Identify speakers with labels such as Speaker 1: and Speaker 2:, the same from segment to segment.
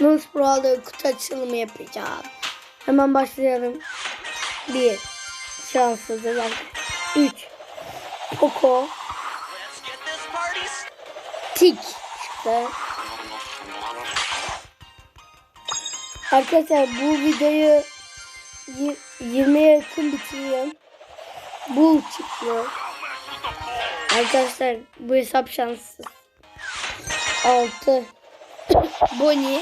Speaker 1: Nuz Brawl'da kutu açılımı yapacağım. Hemen başlayalım. Bir. Şanssızlık. Üç. Poco.
Speaker 2: Let's get this party started.
Speaker 1: Tik. Arkadaşlar bu videoyu y- 20'ye yakın bitiriyorum. Bu çıktı. Arkadaşlar bu hesap şanssız. 6 Bonnie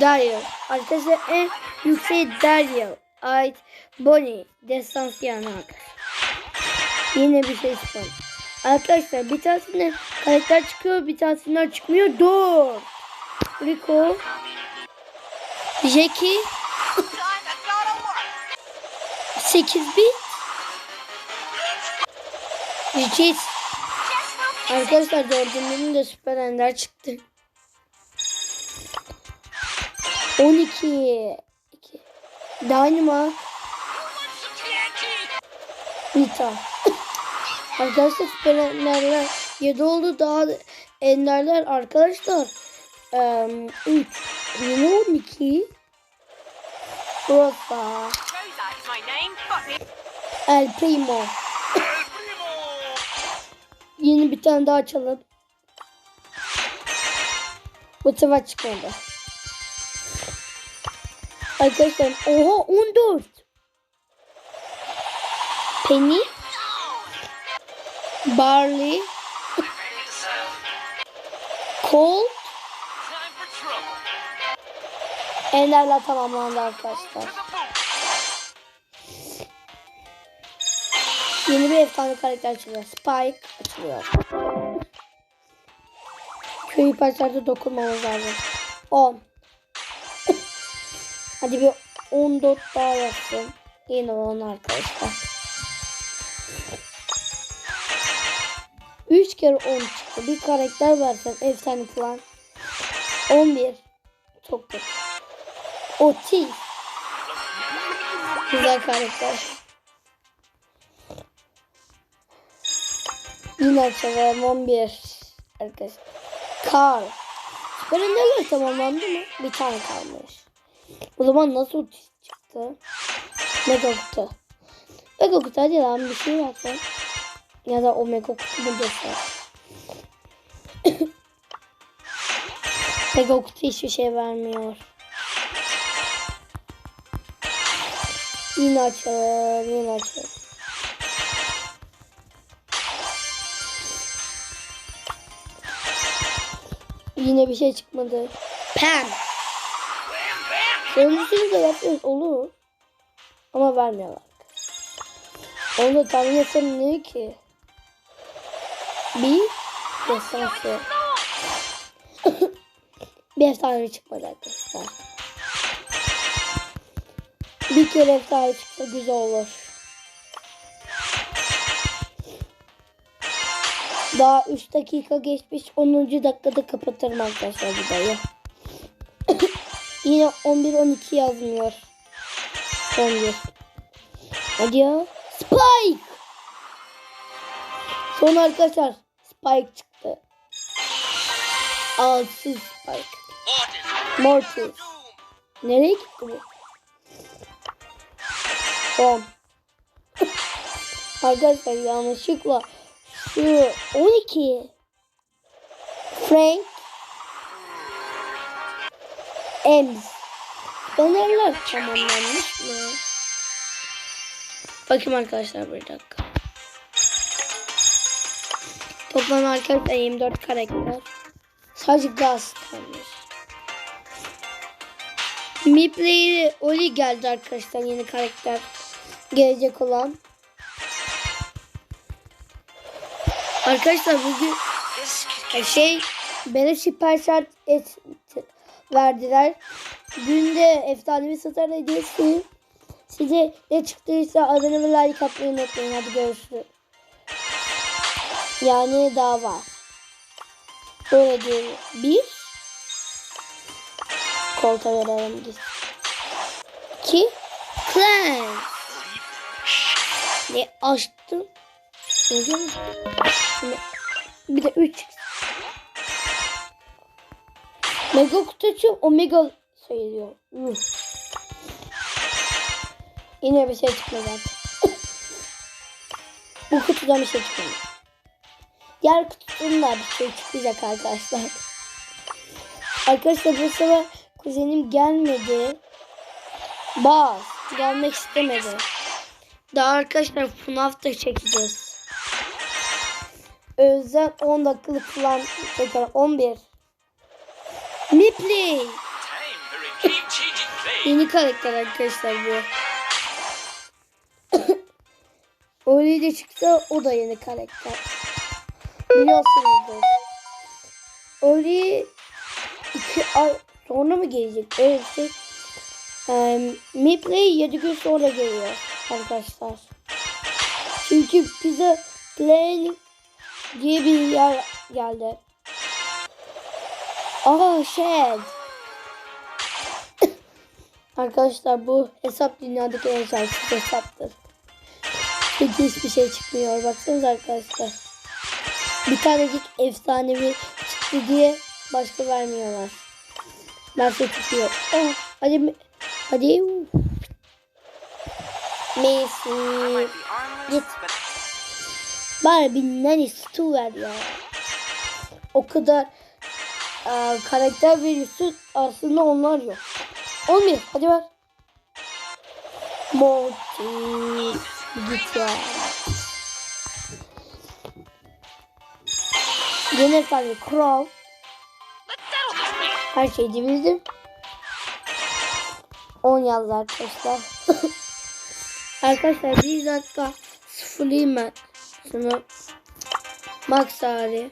Speaker 1: Daryl Arkadaşlar en yüksek Daryl ait Bonnie Destansı. Yine bir şey çıkmadı. Arkadaşlar bir tanesinde karakter çıkıyor bir tanesinden çıkmıyor. Dur. Rico. Jackie.
Speaker 2: Time to gotta work.
Speaker 1: 8 bit. Jit. Arkadaşlar dördüncünün de süper ender çıktı. 12. 2. Dynamo. Nita. Arkadaşlar süper enderler 7 oldu daha da enderler arkadaşlar. 3. Yine 12. Rosa. El Primo. Yeni bir tane daha açalım. Bu sefer çıkmadı. Arkadaşlar oha 14. Penny. Barley. Colt. Enderler tamamlandı arkadaşlar. Yeni bir efsane karakter açılıyor. Spike açılıyor. Köy parçalarda dokunmamız lazım. 10. Hadi bir 14 daha yapsın. Yine 10 arkadaşlar. 3 kere 10 çıktı. Bir karakter versen efsane falan. 11. Çok kötü. Otis. Güzel karakter. Yine açalım 11 arkadaşlar. Kar. Süper tamamlandı mı? Bir tane kalmış. O zaman nasıl çıktı? Mega kutu. Mega kutu hadi lan bir şey yapsın. Ya da o mega kutu mu göster. mega kutu hiçbir şey vermiyor. Yine açalım, yine açalım. Yine bir şey çıkmadı. Pam. Sonuncusunu da yapıyoruz olur. Ama vermiyorlar. Onu da tahmin etsem ne ki? Bir destansı. bir efsane çıkmadı arkadaşlar. Bir kere efsane çıksa güzel olur. Daha 3 dakika geçmiş. 10. dakikada kapatırım arkadaşlar videoyu. Yine 11-12 yazmıyor. 11. Hadi ya. Spike. Son arkadaşlar. Spike çıktı. Alsız Spike.
Speaker 2: Mortis.
Speaker 1: Nereye gitti bu? 10. arkadaşlar yanlışlıkla şu 12. Frank. Ems. Fenerler tamamlanmış mı? Bakayım arkadaşlar bir dakika. Toplam arkadaşlar 24 karakter. Sadece gaz kalmış. Miplay'i Oli geldi arkadaşlar yeni karakter. Gelecek olan. Arkadaşlar bugün şey bana süper şart et verdiler. Dün de efsanevi satar hediyesi. Size ne çıktıysa adını ve like atmayı unutmayın. Hadi görüşürüz. Yani daha var. Böyle diyelim. Bir. Kolta verelim gitsin. İki. Clan. Ne açtım? Görüyor bir de üç. Mega kutu. Omega sayılıyor. Yuh. Yine bir şey çıkmadı. Bu kutudan bir şey çıkmadı. Diğer kutudan da bir şey çıkacak arkadaşlar. Arkadaşlar bu sefer kuzenim gelmedi. Baz gelmek istemedi. Daha arkadaşlar FNAF da çekeceğiz. Özel 10 dakikalık falan tekrar 11. Mipley. Yeni karakter arkadaşlar bu. Oli de çıktı o da yeni karakter. Biliyorsunuzdur. Oli iki ay sonra mı gelecek? Öyle bir şey. Um, Mipley 7 gün sonra geliyor arkadaşlar. Çünkü bize Play diye bir yer geldi. Aa Shed. Arkadaşlar bu hesap dünyadaki en şanssız hesaptır. Çünkü hiçbir şey çıkmıyor. Baksanıza arkadaşlar. Bir tanecik efsanevi çıktı diye başka vermiyorlar. Merse çıkıyor. Oh, hadi hadi. Messi. Git. bir nani ver ya. O kadar e, karakter veriyorsun aslında onlar yok. Olmuyor. Hadi ver. Morty. Git ya. Yine
Speaker 2: just be
Speaker 1: Her şeyi bildim. 10 yazdı arkadaşlar. arkadaşlar bir dakika sıfırlayayım ben. Şunu Max hali.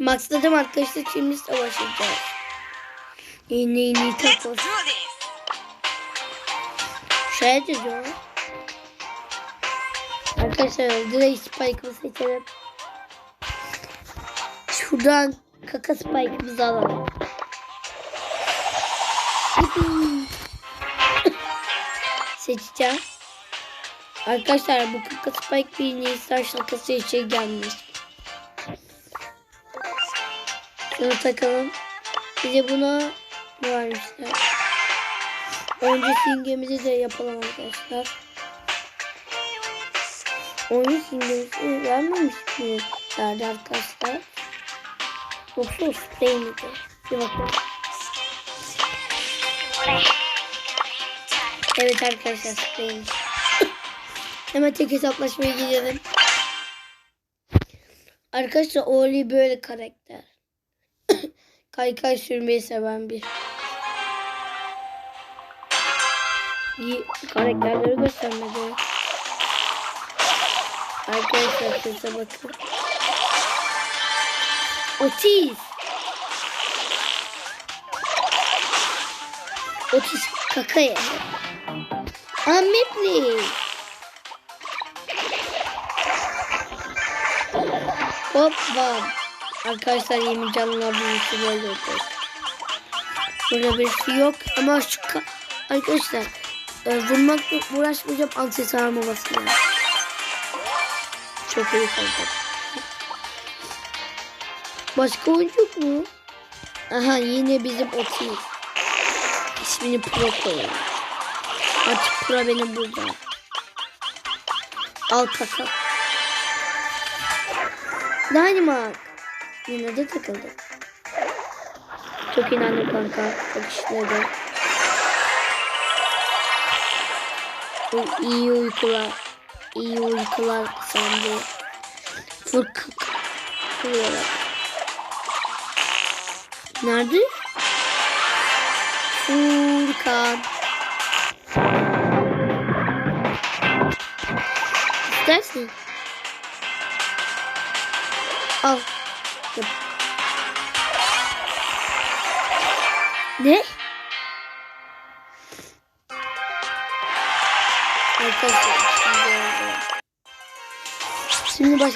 Speaker 1: Maxladım arkadaşlar şimdi savaşacağız. Yeni yeni takoz.
Speaker 2: do this.
Speaker 1: Şey diyor. Arkadaşlar direkt Spike'ı seçelim. Şuradan kaka Spike'ımızı alalım. Seçeceğim. Arkadaşlar bu kaka Spike bir Nisan şakası için gelmiş. Şunu takalım. Bir de buna ne varmışlar? Önce simgemizi de yapalım arkadaşlar. Oyun simgesi vermemiş mi? Verdi arkadaşlar. Yoksa o sprey miydi? Bir bakalım. Evet arkadaşlar spreymiş. Hemen tek hesaplaşmaya gidelim. Arkadaşlar Oli böyle karakter. Kaykay sürmeyi seven bir. İyi karakterleri göstermedi. Arkadaşlar sese bakın. Otis. Otis kakaya. Aa Mipli. Hop bam. Arkadaşlar yeni canlılar büyüsü böyle olacak. Burada birisi yok ama şu ka- arkadaşlar e, vurmakla uğraşmayacağım aksesuarıma basacağım. Çok iyi kaldı. Başka oyuncu mu? Aha yine bizim Otis. İsmini Pro koyalım. Artık Pro benim burada. Al kaka. Yine de takıldı. Çok inandım kanka. Çok işledi. U- İyi uykular. İyi uykular sende. Fırk. Kırıyorlar. Nerede? Furkan.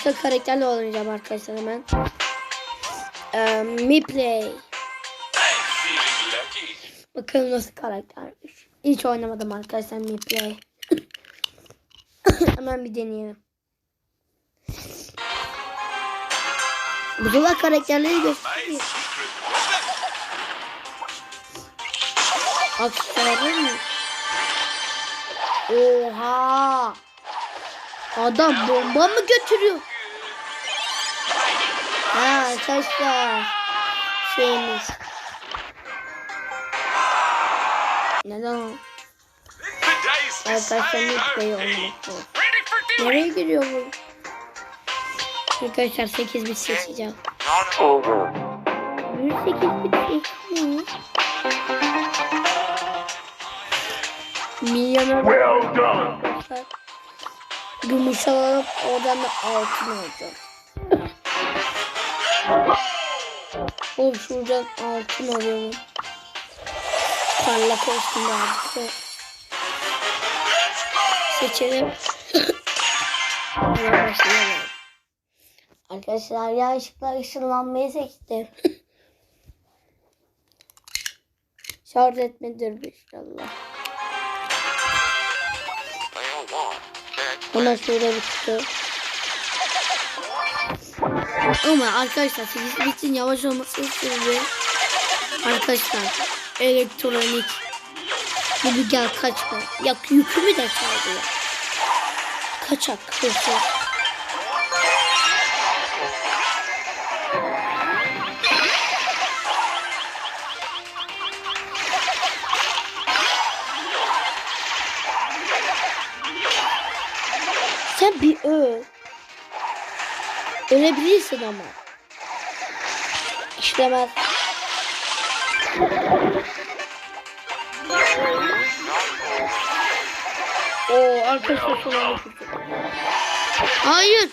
Speaker 1: Başka karakterle oynayacağım arkadaşlar hemen. Ee,
Speaker 2: feeling lucky.
Speaker 1: Bakalım nasıl karaktermiş. Hiç oynamadım arkadaşlar Miplay. hemen bir deneyelim. Bu sefer karakterleri gösteriyor. Aksesuarı mı? Oha. Adam bomba mı götürüyor? Ha arkadaşlar. Şeyimiz. Neden Arkadaşlar?
Speaker 2: Ready for duty.
Speaker 1: Nereye giriyor bu? Arkadaşlar 8 bit seçeceğim. Bir 8 bit seçeceğim. Milyoner
Speaker 3: Well done.
Speaker 1: Gümüş alıp oradan da altın alacağım. Oğlum şuradan altın alıyorum. Parlak olsun artık. Seçelim. Arkadaşlar yanlışlıkla ışınlanmayı seçtim. Şarj etmedir inşallah. Ona şöyle bir kutu. Ama arkadaşlar 8 bitin yavaş olması istiyorum. Arkadaşlar elektronik. Bu gel kaçma. Ya yükümü de çaldı ya. Kaçak hırsız. Sen bir öl. Ölebilirsin ama. İşlemez. Oo arkadaşlar kurtuldum. Hayır.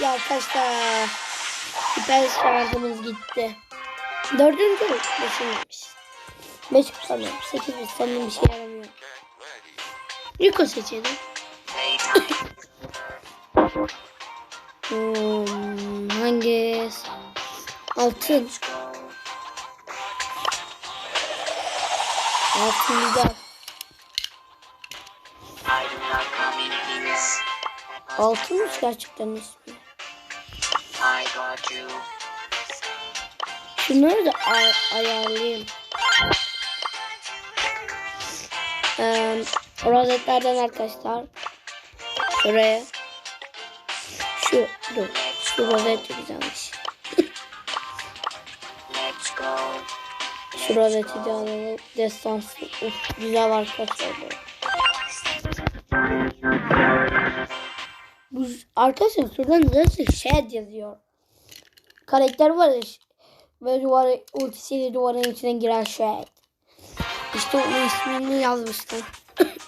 Speaker 1: Ya arkadaşlar. Süper şarjımız gitti. Dördüncü mü? Beşinci. Beş sanırım. Sekiz? Sanırım bir şey yaramıyor. Rico seçelim. Hmm, hangisi? Altın. Altın güzel. Altınmış gerçekten ismi. Şunları da ay ayarlayayım. Ee, rozetlerden arkadaşlar. Şuraya. Şu dur. Şu rozet de güzelmiş. Şu rozeti de alalım. Destansı. Uf, güzel arkadaşlar. bu. Arkadaşlar şuradan nasıl şey yazıyor. Karakter var ya. Ve duvarı ultisiyle duvarın içine giren şey. İşte onun ismini yazmıştım.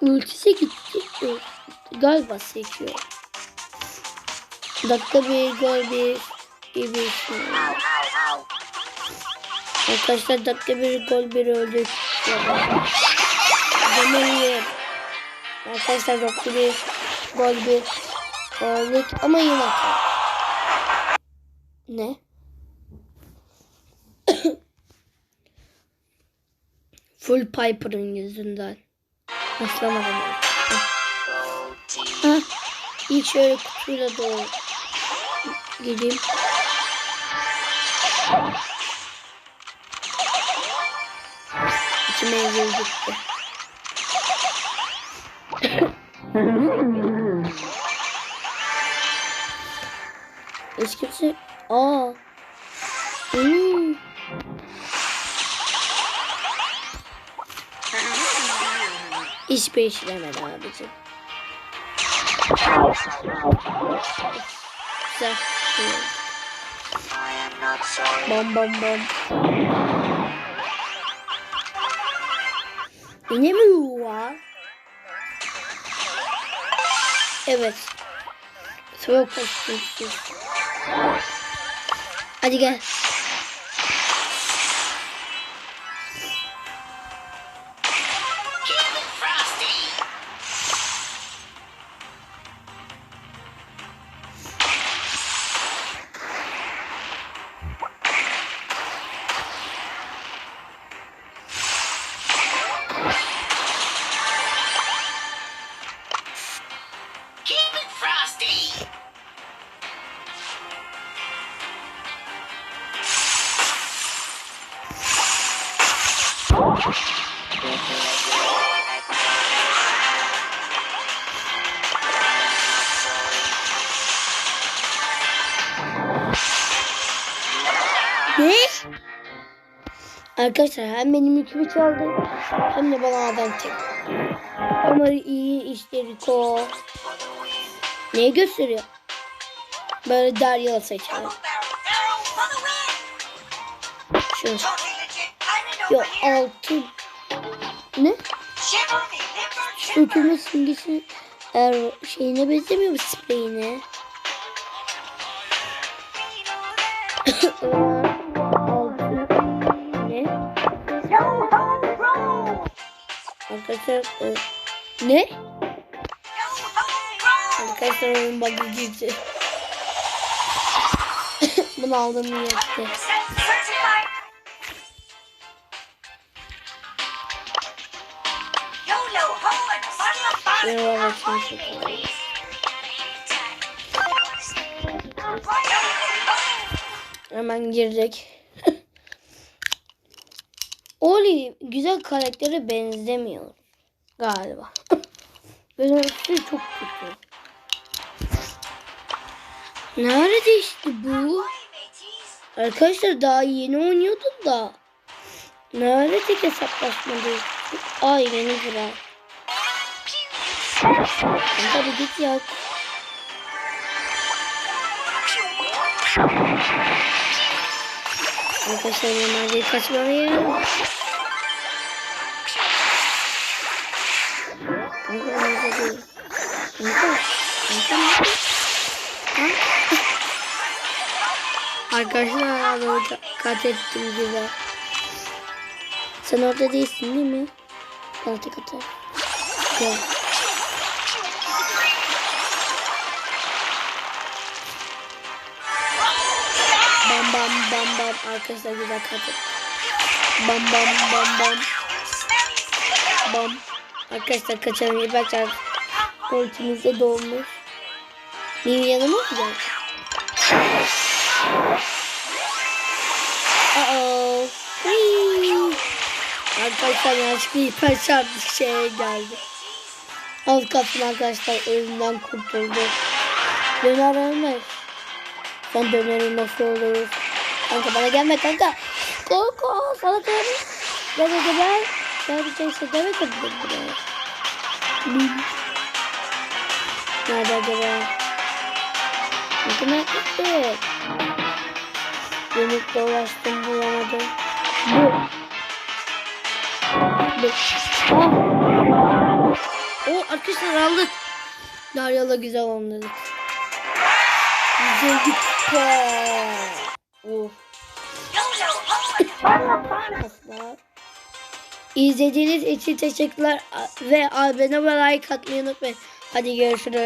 Speaker 1: Ultisi gitti. Galiba seçiyor. Dakika bir gol bir bir şey. Arkadaşlar dakika bir gol bir öldük. Demeliyim. Arkadaşlar dakika bir gol bir öldük ama yine. Ne? Full Piper'ın yüzünden. Başlamadım. Ha, ilk şöyle kutuyla doğru gideyim. İki menzil gitti. Hiç kimse... Aa. Hmm. Hiçbir işlemedi abicim. Güzel. Bam bam bam. Yine mi bu var? Evet. Soğuk kostümsüz. Hadi gel. Ne? Arkadaşlar hem benim yükümü çaldı hem de bana adam çekti. Ama iyi işleri ko. Neyi gösteriyor? Böyle Daryalı
Speaker 3: win!
Speaker 1: Şunu. Yok altın. Ne?
Speaker 3: Shiver me, liver, shiver!
Speaker 1: Dökülme simgesi eğer şeyine benzemiyor mu spreyine? Ne? Arkadaşlar e, ne? Arkadaşlar oyun bug'ı girdi. Bunu aldım iyi Hemen girdik. Oli güzel karaktere benzemiyor galiba. Gözümüzü çok kötü. Nerede işte bu? Arkadaşlar daha yeni oynuyordum da. Nerede tek hesaplaşmadı? Ay yeni sıra. Hadi git ya. Arkadaşlar normalde kaçmalıyım. Kanka orada değil. Kanka. Kanka nerede? Arkadaşlar ka- kat ettim güzel. Sen orada değilsin değil mi? Tek atar. Gel. Bam bam bam bam arkadaşlar güzel kat ettim. Bam bam bam bam bam. Arkadaşlar kaçamayı bakar. Ultimizde dolmuş. Benim yanıma mı geldi? Arkadaşlar yanlışlıkla hiper çarptı şeye geldi. Az kalsın arkadaşlar ölümden kurtuldu. Döner ölmez. Sen döneri nasıl olur? Kanka bana gelme kanka. Kanka sana kadar. Gel gel gel. Gel bir şey deme tabii buraya. Bil. Nerede acaba? Kanka nerede? Dönüp dolaştım bulamadım. Bu. Bu. Ah. O arkadaşlar aldık. Daryalı güzel oynadık. Güzel gitti. Arkadaşlar. İzlediğiniz için teşekkürler ve abone ve like atmayı unutmayın. Hadi görüşürüz.